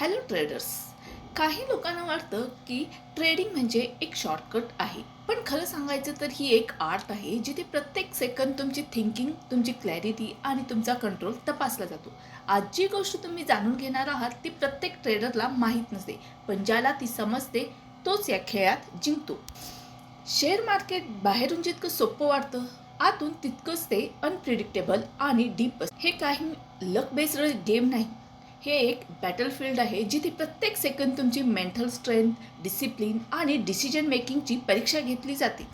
Hello traders. काही लोकांना वाटतं की ट्रेडिंग म्हणजे एक शॉर्टकट आहे. पण खरं सांगायचं तर ही एक आर्ट आहे जिथे प्रत्येक सेकंद तुमची थिंकिंग तुमची क्लॅरिटी आणि तुमचा कंट्रोल तपासला जातो. आज जी गोष्ट तुम्ही जाणून घेणार आहात ती प्रत्येक ट्रेडरला माहीत नसते पण ज्याला ती समजते तोच या खेळात जिंकतो. शेअर मार्केट बाहेरून जितकं सोपं वाटतं आतून तितकंच ते अनप्रिडिक्टेबल आणि डीप हे काही लक बेस्ड गेम नाही. हे एक बॅटलफील्ड आहे जिथे प्रत्येक सेकंद तुमची मेंटल स्ट्रेंथ डिसिप्लिन आणि डिसिजन मेकिंगची परीक्षा घेतली जाते.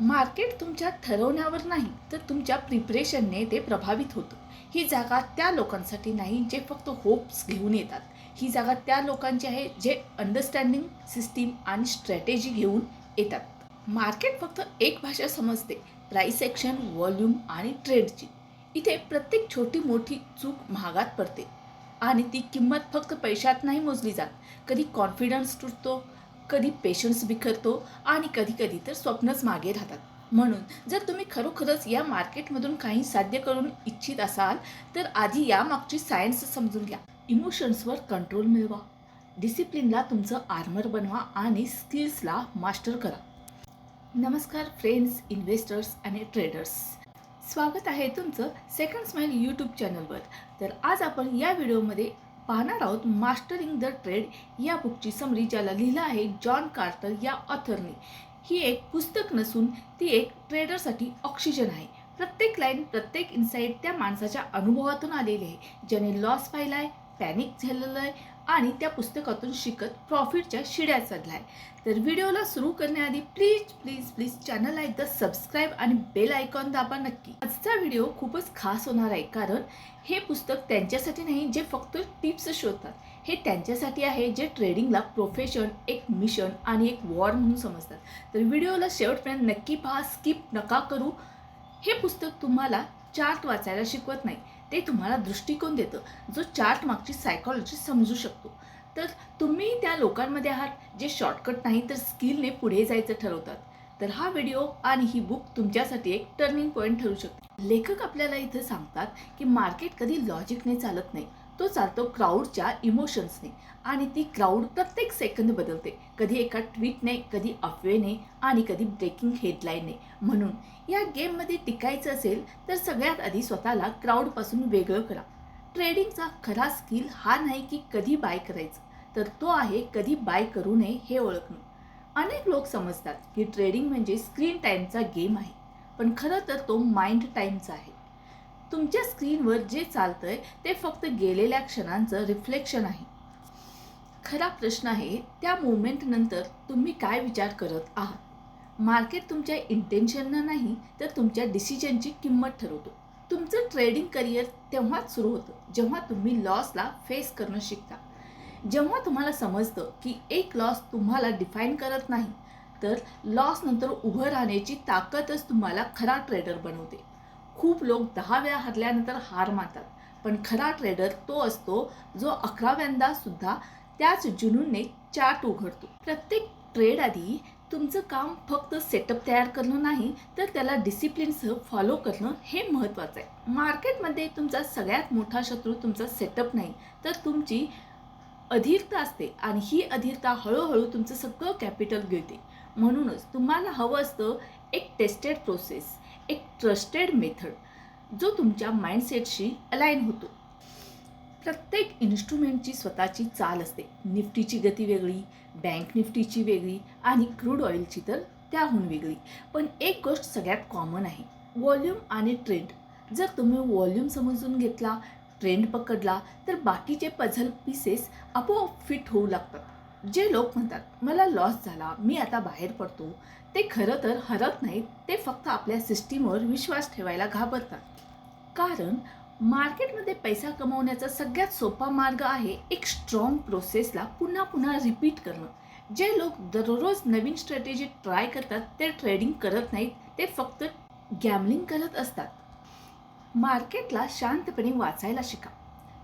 मार्केट तुमच्या ठरवण्यावर नाही तर तुमच्या प्रिपरेशनने ते प्रभावित होतं. ही जागा त्या लोकांसाठी नाही जे फक्त होप्स घेऊन येतात. ही जागा त्या लोकांची आहे जे अंडरस्टँडिंग सिस्टीम आणि स्ट्रॅटेजी घेऊन येतात. मार्केट फक्त एक भाषा समजते प्राईस ॲक्शन व्हॉल्यूम आणि ट्रेडची इथे प्रत्येक छोटी मोठी चूक महागात पडते. आणि ती किंमत फक्त पैशात नाही मोजली जात. कधी कॉन्फिडन्स तुटतो कधी पेशन्स बिखरतो आणि कधी कधी तर स्वप्नच मागे राहतात. म्हणून जर तुम्ही खरोखरच या मार्केटमधून काही साध्य करून इच्छित असाल तर आधी यामागची सायन्स समजून घ्या. इमोशन्सवर कंट्रोल मिळवा. डिसिप्लिनला तुमचं आर्मर बनवा आणि स्किल्सला मास्टर करा. नमस्कार फ्रेंड्स इन्व्हेस्टर्स आणि ट्रेडर्स स्वागत आहे तुमचं सेकंड स्माईल यूट्यूब चॅनलवर तर आज आपण या व्हिडिओमध्ये पाहणार आहोत मास्टरिंग द ट्रेड या बुकची समरी ज्याला लिहिलं आहे जॉन कार्टर या ऑथरने ही एक पुस्तक नसून ती एक ट्रेडरसाठी ऑक्सिजन आहे. प्रत्येक लाईन प्रत्येक इन्साईट त्या माणसाच्या अनुभवातून आलेली आहे. ज्याने लॉस पाहिला आहे पॅनिक झालेलं आहे आणि त्या पुस्तकातून शिकत प्रॉफिटच्या शिड्या चढलाय. तर व्हिडिओला सुरू करण्याआधी प्लीज प्लीज प्लीज चॅनलला एकदा सबस्क्राईब आणि बेल आयकॉन दाबा नक्की. आजचा व्हिडिओ खूपच खास होणार आहे कारण हे पुस्तक त्यांच्यासाठी नाही जे फक्त टिप्स शोधतात. हे त्यांच्यासाठी आहे जे ट्रेडिंगला प्रोफेशन एक मिशन आणि एक वॉर म्हणून समजतात. तर व्हिडिओला शेवटपर्यंत नक्की पहा स्किप नका करू. हे पुस्तक तुम्हाला चार्ट वाचायला शिकवत नाही. ते तुम्हाला दृष्टिकोन देतं. जो चार्ट मागची सायकॉलॉजी समजू शकतो. तर तुम्ही त्या लोकांमध्ये आहात जे शॉर्टकट नाही तर स्किलने पुढे जायचं ठरवतात. तर हा व्हिडिओ आणि ही बुक तुमच्यासाठी एक टर्निंग पॉईंट ठरू शकतो. लेखक आपल्याला इथं सांगतात की मार्केट कधी लॉजिकने चालत नाही. तो चालतो क्राऊडच्या इमोशन्सने आणि ती क्राऊड प्रत्येक सेकंद बदलते. कधी एका ट्विटने कधी अफवेने आणि कधी ब्रेकिंग हेडलाईनने म्हणून या गेममध्ये टिकायचं असेल तर सगळ्यात आधी स्वतःला क्राऊडपासून वेगळं करा. ट्रेडिंगचा खरा स्किल हा नाही की कधी बाय करायचं तर तो आहे कधी बाय करू नये हे ओळखणं. अनेक लोक समजतात की ट्रेडिंग म्हणजे स्क्रीन टाईमचा गेम आहे. पण खरं तर तो माइंड टाईमचा आहे. तुमच्या स्क्रीनवर जे चालतंय ते फक्त गेलेल्या क्षणांचं रिफ्लेक्शन आहे. खरा प्रश्न आहे त्या मुवमेंटनंतर तुम्ही काय विचार करत आहात? मार्केट तुमच्या इंटेन्शननं नाही तर तुमच्या डिसिजनची किंमत ठरवतो. तुमचं ट्रेडिंग करिअर तेव्हाच सुरू होतं जेव्हा तुम्ही लॉसला फेस करणं शिकता. जेव्हा तुम्हाला समजतं की एक लॉस तुम्हाला डिफाईन करत नाही तर लॉसनंतर उभं राहण्याची ताकदच तुम्हाला खरा ट्रेडर बनवते. खूप लोक दहा वेळा हरल्यानंतर हार मानतात. पण खरा ट्रेडर तो असतो जो अकराव्यांदा सुद्धा त्याच जुनूनने चार्ट उघडतो. प्रत्येक ट्रेड आधी तुमचं काम फक्त सेटअप तयार करणं नाही तर त्याला डिसिप्लिनसह फॉलो करणं हे महत्त्वाचं आहे. मार्केटमध्ये तुमचा सगळ्यात मोठा शत्रू तुमचा सेटअप नाही तर तुमची अधीरता असते आणि ही अधीरता हळूहळू तुमचं सगळं कॅपिटल घेते म्हणूनच तुम्हाला हवं असतं एक टेस्टेड प्रोसेस एक ट्रस्टेड मेथड जो तुमच्या माइंडसेटशी अलाईन होतो. प्रत्येक इन्स्ट्रुमेंटची स्वतःची चाल असते. निफ्टीची गती वेगळी बँक निफ्टीची वेगळी आणि क्रूड ऑइलची तर त्याहून वेगळी. पण एक गोष्ट सगळ्यात कॉमन आहे. व्हॉल्यूम आणि ट्रेंड जर तुम्ही व्हॉल्यूम समजून घेतला ट्रेंड पकडला तर बाकीचे पझल पीसेस आपोआप फिट होऊ लागतात. जे लोक म्हणतात मला लॉस झाला मी आता बाहेर पडतो ते खरं तर हरत नाहीत ते फक्त आपल्या सिस्टीमवर विश्वास ठेवायला घाबरतात. कारण मार्केटमध्ये पैसा कमवण्याचा सगळ्यात सोपा मार्ग आहे एक स्ट्रॉंग प्रोसेसला पुन्हा पुन्हा रिपीट करणं. जे लोक दररोज नवीन स्ट्रॅटेजी ट्राय करतात ते ट्रेडिंग करत नाहीत ते फक्त गॅमलिंग करत असतात. मार्केटला शांतपणे वाचायला शिका.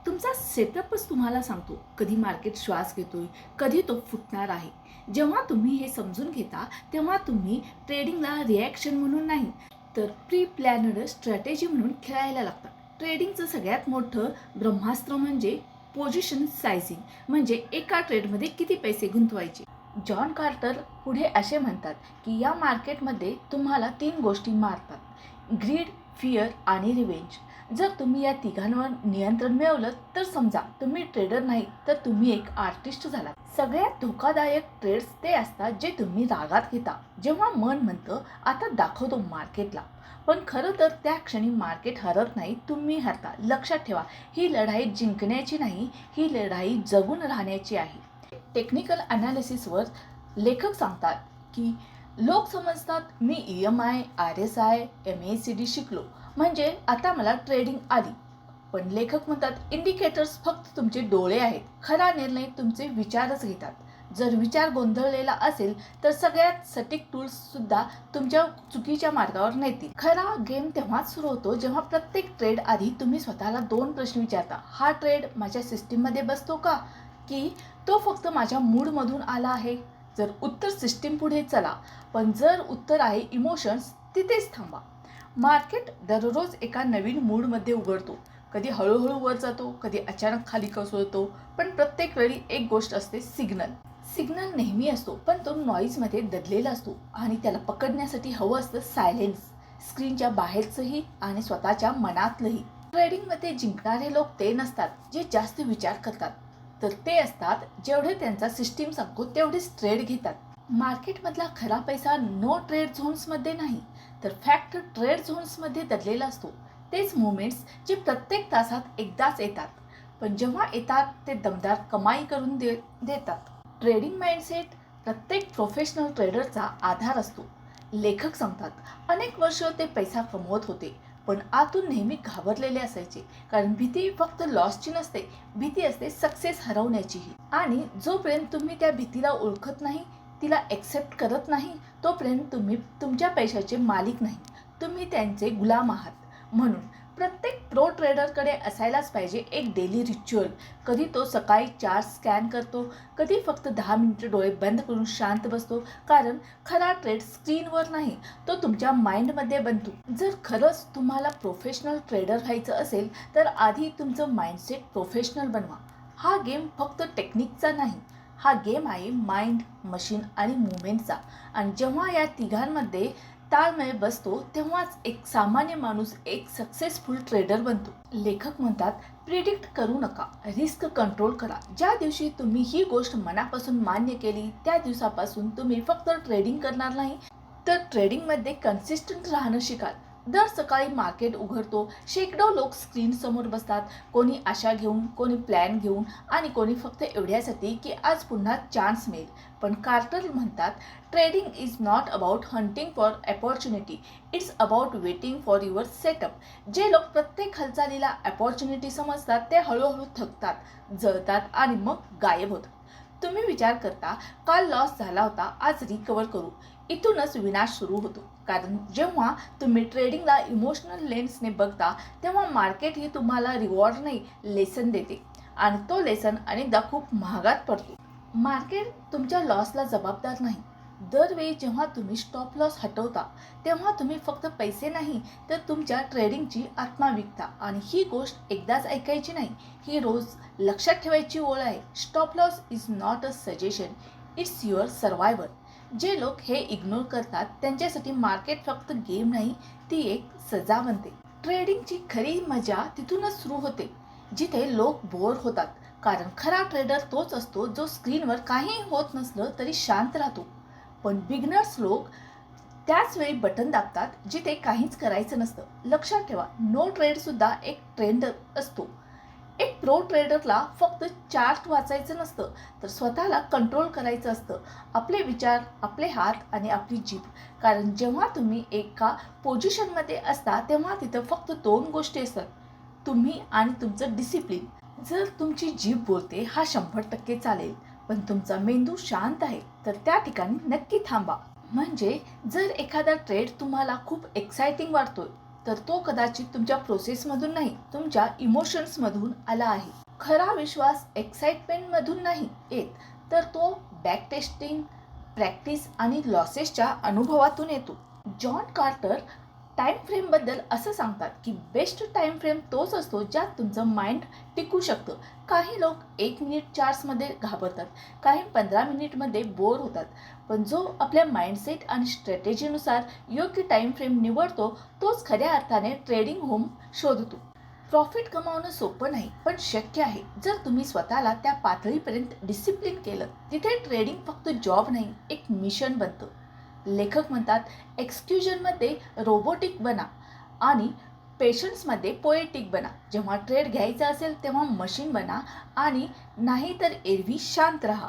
तुमचा सेटअपच तुम्हाला सांगतो कधी मार्केट श्वास घेतोय कधी तो फुटणार आहे. जेव्हा तुम्ही हे समजून घेता तेव्हा तुम्ही ट्रेडिंगला रिॲक्शन म्हणून नाही तर प्री प्लॅनड स्ट्रॅटेजी म्हणून खेळायला लागतात. ट्रेडिंगचं सगळ्यात मोठं ब्रह्मास्त्र म्हणजे पोझिशन सायझिंग म्हणजे एका ट्रेडमध्ये किती पैसे गुंतवायचे. जॉन कार्टर पुढे असे म्हणतात की या मार्केटमध्ये तुम्हाला तीन गोष्टी मारतात ग्रीड फिअर आणि रिवेंज जर तुम्ही या तिघांवर नियंत्रण मिळवलं तर समजा तुम्ही ट्रेडर नाही तर तुम्ही एक आर्टिस्ट झालात. सगळ्यात धोकादायक ट्रेड्स ते असतात जे तुम्ही रागात घेता. जेव्हा मन म्हणतं आता दाखवतो मार्केटला पण खरं तर त्या क्षणी मार्केट हरत नाही तुम्ही हरता. लक्षात ठेवा ही लढाई जिंकण्याची नाही ही लढाई जगून राहण्याची आहे. टेक्निकल अनालिसिसवर लेखक सांगतात की लोक समजतात मी E M I R S I M A C D शिकलो. म्हणजे आता मला ट्रेडिंग आली. पण लेखक म्हणतात इंडिकेटर्स फक्त तुमचे डोळे आहेत. खरा निर्णय तुमचे विचारच घेतात. जर विचार गोंधळलेला असेल तर सगळ्यात सटीक टूल्स सुद्धा तुमच्या चुकीच्या मार्गावर नेतील. खरा गेम तेव्हाच सुरू होतो जेव्हा प्रत्येक ट्रेड आधी तुम्ही स्वतःला दोन प्रश्न विचारता. हा ट्रेड माझ्या सिस्टीममध्ये बसतो का? की तो फक्त माझ्या मूडमधून आला आहे? जर उत्तर सिस्टीम पुढे चला. पण जर उत्तर आहे इमोशन्स तिथेच थांबा. मार्केट दररोज एका नवीन मूडमध्ये उघडतो. कधी हळूहळू वर जातो कधी अचानक खाली कोसळतो पण प्रत्येक वेळी एक गोष्ट असते सिग्नल. सिग्नल नेहमी असतो पण तो नॉईजमध्ये दडलेला असतो आणि त्याला पकडण्यासाठी हवं असतं सायलेन्स. स्क्रीनच्या बाहेरचंही आणि स्वतःच्या मनातलंही. ट्रेडिंगमध्ये जिंकणारे लोक ते नसतात जे जास्त विचार करतात. तर ते असतात जेवढे त्यांचा सिस्टीम सांगतो तेवढेच ट्रेड घेतात. मार्केटमधला खरा पैसा नो ट्रेड झोन्समध्ये नाही. तर फॅक्ट ट्रेड झोन्समध्ये दडलेला असतो. तेच मुवमेंट्स जे प्रत्येक तासात एकदाच येतात. पण जेव्हा येतात ते दमदार कमाई करून दे देतात. ट्रेडिंग माइंडसेट प्रत्येक प्रोफेशनल ट्रेडरचा आधार असतो. लेखक सांगतात अनेक वर्ष ते पैसा कमवत होते पण आतून नेहमी घाबरलेले असायचे कारण भीती फक्त लॉसची नसते भीती असते सक्सेस हरवण्याचीही. आणि जोपर्यंत तुम्ही त्या भीतीला ओळखत नाही तिला ॲक्सेप्ट करत नाही तोपर्यंत तुम्ही तुमच्या पैशाचे मालिक नाही. तुम्ही त्यांचे गुलाम आहात. म्हणून प्रत्येक प्रो ट्रेडरकडे असायलाच पाहिजे एक डेली रिच्युअल कधी तो सकाळी चार स्कॅन करतो कधी फक्त दहा मिनिटं डोळे बंद करून शांत बसतो कारण खरा ट्रेड स्क्रीनवर नाही तो तुमच्या माइंडमध्ये बनतो. जर खरंच तुम्हाला प्रोफेशनल ट्रेडर व्हायचं असेल तर आधी तुमचं माइंडसेट प्रोफेशनल बनवा. हा गेम फक्त टेक्निकचा नाही हा गेम आहे माइंड मशीन आणि मुवमेंटचा. आणि जेव्हा या तिघांमध्ये ताळमेळ बसतो तेव्हाच एक सामान्य माणूस एक सक्सेसफुल ट्रेडर बनतो. लेखक म्हणतात प्रिडिक्ट करू नका रिस्क कंट्रोल करा. ज्या दिवशी तुम्ही ही गोष्ट मनापासून मान्य केली त्या दिवसापासून तुम्ही फक्त ट्रेडिंग करणार नाही तर ट्रेडिंगमध्ये कन्सिस्टंट राहणं शिकाल. दर सकाळी मार्केट उघडतो. शेकडो लोक स्क्रीनसमोर बसतात. कोणी आशा घेऊन कोणी प्लॅन घेऊन आणि कोणी फक्त एवढ्यासाठी की आज पुन्हा चान्स मिळेल. पण कार्टर म्हणतात trading is not about hunting for opportunity it's about waiting for your setup जे लोक प्रत्येक हालचालीला अपॉर्च्युनिटी समजतात ते हळूहळू थकतात जळतात आणि मग गायब होतात. तुम्ही विचार करता काल लॉस झाला होता आज रिकवर करू. इथूनच विनाश सुरू होतो. कारण जेव्हा तुम्ही ट्रेडिंगला इमोशनल लेन्सने बघता तेव्हा मार्केट ही तुम्हाला रिवॉर्ड नाही लेसन देते. आणि तो लेसन अनेकदा खूप महागात पडतो. मार्केट तुमच्या लॉसला जबाबदार नाही. दरवेळी जेव्हा तुम्ही स्टॉप लॉस हटवता तेव्हा तुम्ही फक्त पैसे नाही तर तुमच्या ट्रेडिंगची आत्मा विकता. आणि ही गोष्ट एकदाच ऐकायची नाही. ही रोज लक्षात ठेवायची ओळ आहे. Stop loss is not a suggestion it's your survival जे लोक हे इग्नोर करतात त्यांच्यासाठी मार्केट फक्त गेम नाही ती एक सजा बनते. ट्रेडिंगची खरी मजा तिथूनच सुरू होते जिथे लोक बोर होतात. कारण खरा ट्रेडर तोच असतो जो स्क्रीनवर काही होत नसलं तरी शांत राहतो. पण बिगनर्स लोक त्याच वेळी बटन दाबतात जिथे काहीच करायचं नसतं. लक्षात ठेवा नो ट्रेडसुद्धा एक ट्रेंड असतो. प्रो ट्रेडरला फक्त चार्ट वाचायचं नसतं तर स्वतःला कंट्रोल करायचं असतं. आपले विचार आपले हात आणि आपली जीभ. कारण जेव्हा तुम्ही एका पोझिशनमध्ये असता तेव्हा तिथं फक्त दोन गोष्टी असतात. तुम्ही आणि तुमचं डिसिप्लिन जर तुमची जीभ बोलते हा शंभर टक्के चालेल. पण तुमचा मेंदू शांत आहे तर त्या ठिकाणी नक्की थांबा. म्हणजे जर एखादा ट्रेड तुम्हाला खूप एक्सायटिंग वाटतोय तर तो कदाचित तुमच्या प्रोसेसमधून नाही तुमच्या इमोशन्समधून आला आहे. खरा विश्वास एक्साइटमेंटमधून नाही येत तर तो बॅक टेस्टिंग प्रॅक्टिस आणि लॉसेसच्या अनुभवातून येतो. जॉन कार्टर टाईम फ्रेमबद्दल असं सांगतात की बेस्ट टाईम फ्रेम तोच असतो ज्यात तुमचं माइंड टिकू शकतं. काही लोक एक मिनिट चार्ट्समध्ये घाबरतात काही पंधरा मिनिटमध्ये बोर होतात. पण जो आपल्या माइंडसेट आणि स्ट्रॅटेजीनुसार योग्य टाईम फ्रेम निवडतो तोच खऱ्या अर्थाने ट्रेडिंग होम शोधतो. प्रॉफिट कमावणं सोपं नाही पण शक्य आहे. जर तुम्ही स्वतःला त्या पातळीपर्यंत डिसिप्लिन केलं तिथे ट्रेडिंग फक्त जॉब नाही एक मिशन बनतं. लेखक म्हणतात एक्सक्युजनमध्ये रोबोटिक बना आणि पेशन्समध्ये पोएटिक बना. जेव्हा ट्रेड घ्यायचा असेल तेव्हा मशीन बना आणि नाही तर एरवी शांत राहा.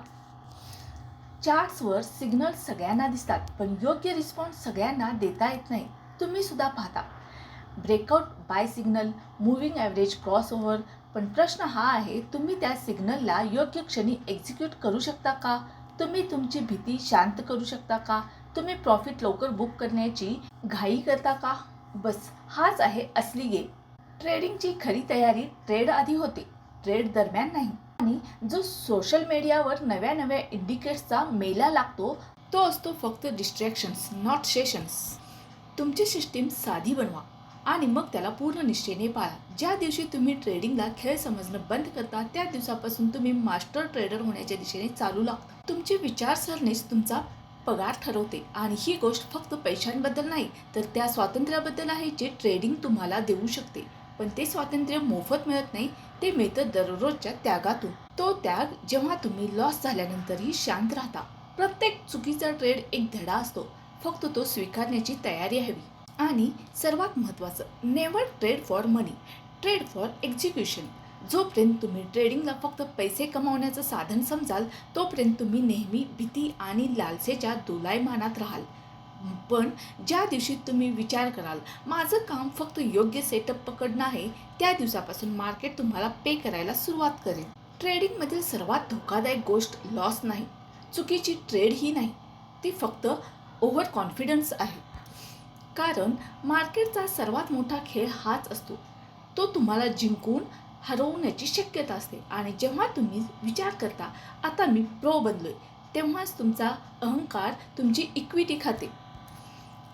चार्ट्सवर सिग्नल सगळ्यांना दिसतात पण योग्य रिस्पॉन्स सगळ्यांना देता येत नाही. तुम्ही सुद्धा पाहता. Breakout buy signal moving average crossover पण प्रश्न हा आहे तुम्ही त्या सिग्नलला योग्य क्षणी एक्झिक्यूट करू शकता का? तुम्ही तुमची भीती शांत करू शकता का? तुम्ही प्रॉफिट लवकर बुक करण्याची घाई करता का? बस हाच आहे असली गेम ट्रेडिंगची खरी तयारी ट्रेड आधी होते ट्रेड दरम्यान नाही. आणि जो सोशल मीडियावर नव्या नव्या इंडिकेट्सचा मेला लागतो तो असतो फक्त डिस्ट्रॅक्शन्स नॉट सेशन्स तुमची सिस्टीम साधी बनवा आणि मग त्याला पूर्ण निश्चयने पाळा. ज्या दिवशी तुम्ही ट्रेडिंगला खेळ समजणं बंद करता त्या दिवसापासून तुम्ही मास्टर ट्रेडर होण्याच्या दिशेने चालू लागता. तुमची विचारसरणीच तुमचा पगार ठरवते. आणि ही गोष्ट फक्त पैशांबद्दल नाही तर त्या स्वातंत्र्याबद्दल आहे जे ट्रेडिंग तुम्हाला देऊ शकते. पण ते स्वातंत्र्य मोफत मिळत नाही ते मिळतं दररोजच्या त्यागातून. तो त्याग जेव्हा तुम्ही लॉस झाल्यानंतरही शांत राहता. प्रत्येक चुकीचा ट्रेड एक धडा असतो. फक्त तो स्वीकारण्याची तयारी हवी. आणि सर्वात महत्त्वाचं never trade for money trade for execution जोपर्यंत तुम्ही ट्रेडिंगला फक्त पैसे कमावण्याचं साधन समजाल तोपर्यंत तुम्ही नेहमी भीती आणि लालसेच्या दोलायमानात राहाल. पण ज्या दिवशी तुम्ही विचार कराल माझं काम फक्त योग्य सेटअप पकडणं आहे त्या दिवसापासून मार्केट तुम्हाला पे करायला सुरुवात करेल. ट्रेडिंगमधील सर्वात धोकादायक गोष्ट लॉस नाही चुकीची ट्रेड ही नाही ती फक्त ओव्हर कॉन्फिडन्स आहे. कारण मार्केटचा सर्वात मोठा खेळ हाच असतो. तो तुम्हाला जिंकून हरवण्याची शक्यता असते. आणि जेव्हा तुम्ही विचार करता आता मी प्रो बनलोय. तेव्हाच तुमचा अहंकार तुमची इक्विटी खाते.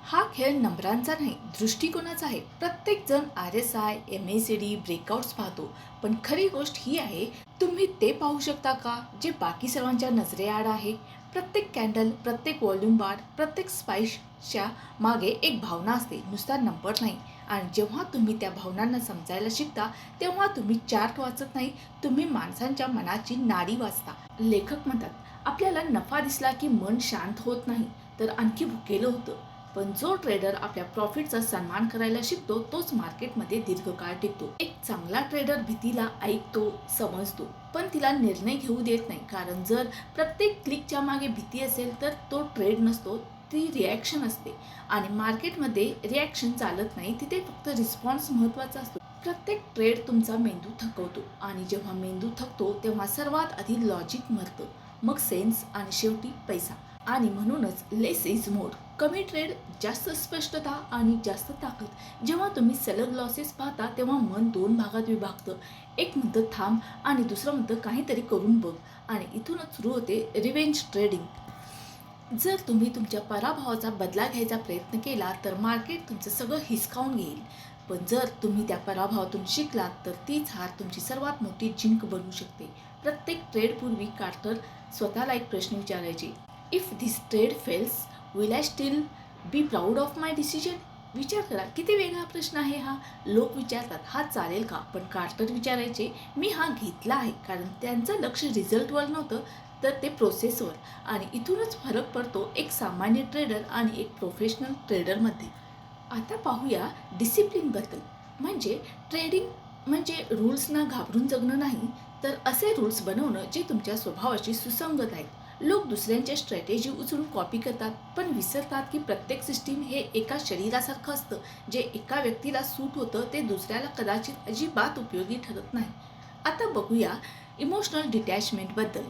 हा खेळ नंबरांचा नाही दृष्टिकोनाचा आहे. प्रत्येक जण R S I M A C D breakouts पाहतो. पण खरी गोष्ट ही आहे तुम्ही ते पाहू शकता का? जे बाकी सर्वांच्या नजरेआड आहे. प्रत्येक कॅन्डल प्रत्येक व्हॉल्यूम बार प्रत्येक स्पाइसच्या मागे एक भावना असते. नुसता नंबर नाही. आणि जेव्हा तुम्ही त्या भावनांना समजायला शिकता तेव्हा तुम्ही चार्ट वाचत नाही तुम्ही माणसांच्या मनाची नाडी वाचता. लेखक म्हणतात आपल्याला नफा दिसला की मन शांत होत नाही तर आणखी भुकेलं होतं. पण जो ट्रेडर आपल्या प्रॉफिटचा सन्मान करायला शिकतो तोच मार्केटमध्ये दीर्घकाळ टिकतो. एक चांगला ट्रेडर भीतीला ऐकतो समजतो पण तिला निर्णय घेऊ देत नाही. कारण जर प्रत्येक क्लिकच्या मागे भीती असेल तर तो ट्रेड नसतो ती रिॲक्शन असते. आणि मार्केटमध्ये रिॲक्शन चालत नाही तिथे फक्त रिस्पॉन्स महत्त्वाचा असतो. प्रत्येक ट्रेड तुमचा मेंदू थकवतो. आणि जेव्हा मेंदू थकतो तेव्हा सर्वात आधी लॉजिक मरतं. मग सेन्स आणि शेवटी पैसा. आणि म्हणूनच लेस इज मोर कमी ट्रेड जास्त स्पष्टता आणि जास्त ताकद. जेव्हा तुम्ही सलग लॉसेस पाहता तेव्हा मन दोन भागात विभागतं. एक म्हणतं थांब आणि दुसरं म्हणतं काहीतरी करून बघ. आणि इथूनच सुरू होते रिवेंज ट्रेडिंग जर तुम्ही तुमच्या पराभवाचा बदला घ्यायचा प्रयत्न केला तर मार्केट तुमचं सगळं हिसकावून घेईल. पण जर तुम्ही त्या पराभवातून शिकलात तर तीच हार तुमची सर्वात मोठी जिंक बनू शकते. प्रत्येक ट्रेडपूर्वी कार्टर स्वतःला एक प्रश्न विचारायचे if this trade fails will I still be proud of my decision विचार करा किती वेगळा प्रश्न आहे हा. लोक विचारतात हा चालेल का? पण कार्टर विचारायचे मी हा घेतला आहे. कारण त्यांचं लक्ष रिझल्टवर नव्हतं. तर ते प्रोसेसवर आणि इथूनच फरक पडतो एक सामान्य ट्रेडर आणि एक प्रोफेशनल ट्रेडरमध्ये आता पाहूया डिसिप्लिनबद्दल म्हणजे ट्रेडिंग म्हणजे रूल्सना घाबरून जगणं नाही तर असे रूल्स बनवणं जे तुमच्या स्वभावाशी सुसंगत आहेत. लोक दुसऱ्यांच्या स्ट्रॅटेजी उचलून कॉपी करतात पण विसरतात की प्रत्येक सिस्टीम हे एका शरीरासारखं असतं. जे एका व्यक्तीला सूट होतं ते दुसऱ्याला कदाचित अजिबात उपयोगी ठरत नाही. आता बघूया इमोशनल डिटॅचमेंटबद्दल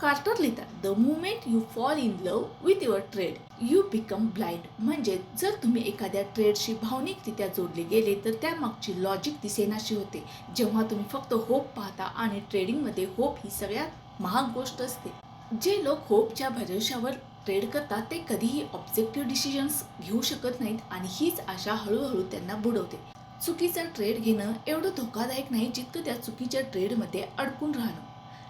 कार्टर लिहितात the moment you fall in love with your trade you become blind म्हणजे जर तुम्ही एखाद्या ट्रेडशी भावनिकरित्या जोडले गेले तर त्यामागची लॉजिक दिसेनाशी होते. जेव्हा तुम्ही फक्त होप पाहता आणि ट्रेडिंगमध्ये होप ही सगळ्यात महाग गोष्ट असते. जे लोक होपच्या भरोशावर ट्रेड करतात ते कधीही ऑब्जेक्टिव्ह डिसिजन्स घेऊ शकत नाहीत आणि हीच आशा हळूहळू त्यांना बुडवते. चुकीचा ट्रेड घेणं एवढं धोकादायक नाही जितकं त्या चुकीच्या ट्रेडमध्ये अडकून राहणं.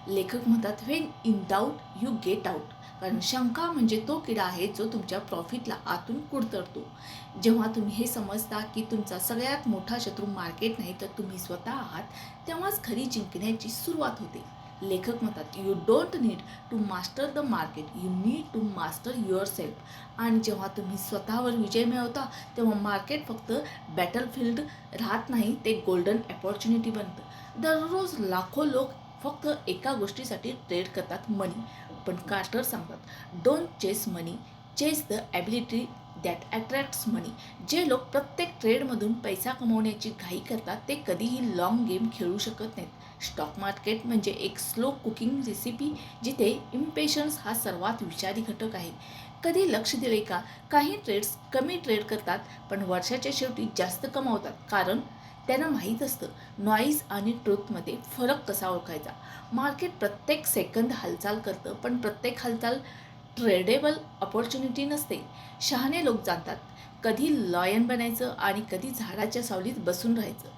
लेखक म्हणतात when in doubt you get out कारण शंका म्हणजे तो किडा आहे जो तुमच्या प्रॉफिटला आतून कुडतरतो. जेव्हा तुम्ही हे समजता की तुमचा सगळ्यात मोठा शत्रू मार्केट नाही तर तुम्ही स्वतः आहात तेव्हाच खरी जिंकण्याची सुरुवात होते. लेखक म्हणतात you don't need to master the market you need to master yourself आणि जेव्हा तुम्ही स्वतःवर विजय मिळवता तेव्हा मार्केट फक्त बॅटलफील्ड राहत नाही ते गोल्डन अपॉर्च्युनिटी बनतं. दररोज लाखो लोक फक्त एका गोष्टीसाठी ट्रेड करतात मनी पण कार्टर सांगतात don't chase money chase the ability that attracts money जे लोक प्रत्येक ट्रेडमधून पैसा कमवण्याची घाई करतात ते कधीही लाँग गेम खेळू शकत नाहीत. स्टॉक मार्केट म्हणजे एक स्लो कुकिंग रेसिपी जिथे इम्पेशन्स हा सर्वात विषारी घटक आहे. कधी लक्ष दिले का? काही ट्रेड्स कमी ट्रेड करतात पण वर्षाच्या शेवटी जास्त कमावतात. कारण त्यांना माहीत असतं नॉईज आणि ट्रूथमध्ये फरक कसा ओळखायचा? मार्केट प्रत्येक सेकंद हालचाल करतं पण प्रत्येक हालचाल ट्रेडेबल अपॉर्च्युनिटी नसते. शहाणे लोक जाणतात कधी लॉयन बनायचं आणि कधी झाडाच्या सावलीत बसून राहायचं.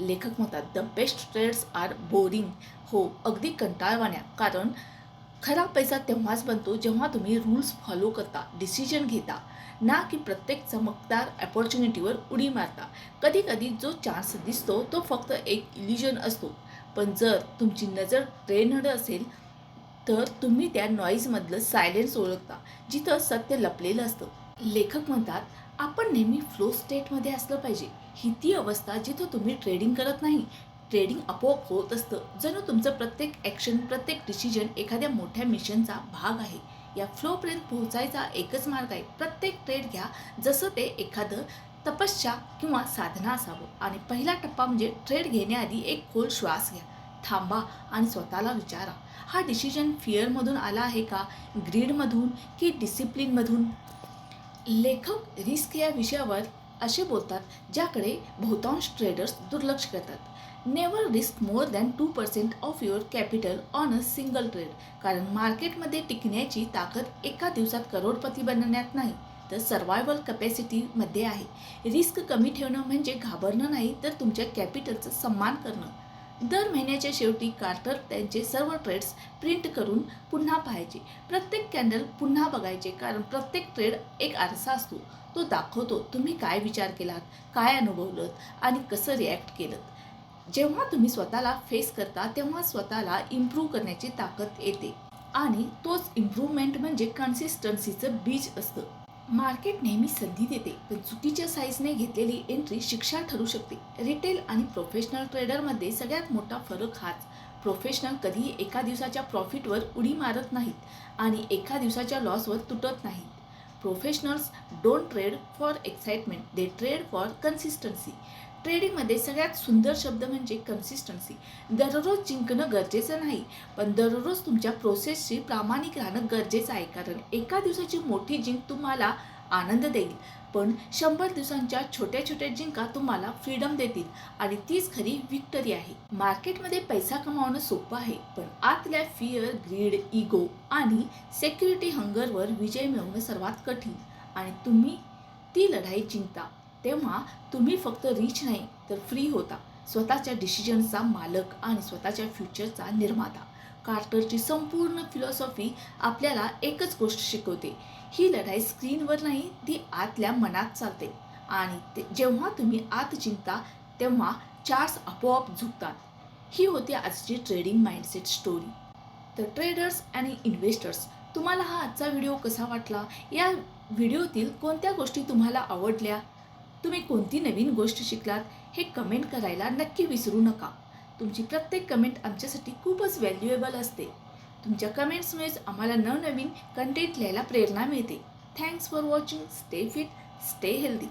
लेखक म्हणतात the best trades are boring हो अगदी कंटाळवाण्या. कारण खरा पैसा तेव्हाच बनतो जेव्हा तुम्ही रूल्स फॉलो करता डिसिजन घेता. ना की प्रत्येक चमकदार अपॉर्च्युनिटीवर उडी मारता. कधी कधी जो चान्स दिसतो तो फक्त एक इल्युजन असतो. पण जर तुमची नजर ट्रेनड असेल तर तुम्ही त्या नॉईजमधलं सायलेन्स ओळखता जिथं सत्य लपलेलं असतं. लेखक म्हणतात आपण नेहमी फ्लो स्टेटमध्ये असलं पाहिजे. ही ती अवस्था जिथं तुम्ही ट्रेडिंग करत नाही. ट्रेडिंग आपोआप होत असतं. जणू तुमचं प्रत्येक ॲक्शन प्रत्येक डिसिजन एखाद्या मोठ्या मिशनचा भाग आहे. या फ्लोपर्यंत पोहोचायचा एकच मार्ग आहे. प्रत्येक ट्रेड घ्या जसं ते एखादं तपस्या किंवा साधना असावं. आणि पहिला टप्पा म्हणजे ट्रेड घेण्याआधी एक खोल श्वास घ्या. थांबा आणि स्वतःला विचारा. हा डिसिजन फिअरमधून आला आहे का? ग्रीडमधून की डिसिप्लिनमधून लेखक रिस्क या विषयावर असे बोलतात ज्याकडे बहुतांश ट्रेडर्स दुर्लक्ष करतात. Never risk more than two percent of your capital on a single trade कारण मार्केटमध्ये टिकण्याची ताकद एका दिवसात करोडपती बनण्यात नाही तर सर्वायवल कपॅसिटीमध्ये आहे. रिस्क कमी ठेवणं म्हणजे घाबरणं नाही तर तुमच्या कॅपिटलचं सन्मान करणं. दर महिन्याच्या शेवटी कार्टर त्यांचे सर्व ट्रेड्स प्रिंट करून पुन्हा पाहायचे. प्रत्येक कॅन्डल पुन्हा बघायचे कारण प्रत्येक ट्रेड एक आरसा असतो. तो दाखवतो तुम्ही काय विचार केलात काय अनुभवलं आणि कसं रिॲक्ट केलं जेव्हा तुम्ही स्वतःला फेस करता तेव्हा स्वतःला इम्प्रूव्ह करण्याची ताकद येते. आणि तोच इम्प्रूव्हमेंट म्हणजे कन्सिस्टन्सीचं बीज असतं. मार्केट नेहमी संधी देते पण चुकीच्या साईजने घेतलेली एंट्री शिक्षा ठरू शकते. रिटेल आणि प्रोफेशनल ट्रेडरमध्ये सगळ्यात मोठा फरक हाच. प्रोफेशनल कधीही एका दिवसाच्या प्रॉफिटवर उडी मारत नाहीत आणि एका दिवसाच्या लॉसवर तुटत नाहीत. Professionals don't trade for excitement they trade for consistency ट्रेडिंगमध्ये सगळ्यात सुंदर शब्द म्हणजे कन्सिस्टन्सी दररोज जिंकणं गरजेचं नाही पण दररोज तुमच्या प्रोसेसशी प्रामाणिक राहणं गरजेचं आहे कारण एका दिवसाची मोठी जिंक तुम्हाला आनंद देईल पण शंभर दिवसांच्या छोट्या छोट्या जिंका तुम्हाला फ्रीडम देतील आणि तीच खरी विक्टरी आहे. मार्केटमध्ये पैसा कमावणं सोपं आहे पण आतल्या फिअर ग्रीड इगो आणि सेक्युरिटी हंगरवर विजय मिळवणं सर्वात कठीण. आणि तुम्ही ती लढाई जिंकता. तेव्हा तुम्ही फक्त रिच नाही तर फ्री होता. स्वतःच्या डिसिजनचा मालक आणि स्वतःच्या फ्युचरचा निर्माता. कार्टरची संपूर्ण फिलॉसॉफी आपल्याला एकच गोष्ट शिकवते. ही लढाई स्क्रीनवर नाही ती आतल्या मनात चालते. आणि ते जेव्हा तुम्ही आत जिंकता तेव्हा चार्स आपोआप झुकतात. ही होती आजची ट्रेडिंग माइंडसेट स्टोरी तर ट्रेडर्स आणि इन्व्हेस्टर्स तुम्हाला हा आजचा व्हिडिओ कसा वाटला? या व्हिडिओतील कोणत्या गोष्टी तुम्हाला आवडल्या? तुम्ही कोणती नवीन गोष्ट शिकलात हे कमेंट करायला नक्की विसरू नका. तुमची प्रत्येक कमेंट आमच्यासाठी खूपच व्हॅल्युएबल असते. तुमच्या कमेंट्समुळेच आम्हाला नवनवीन कंटेंट लिहायला प्रेरणा मिळते. Thanks for watching stay fit stay healthy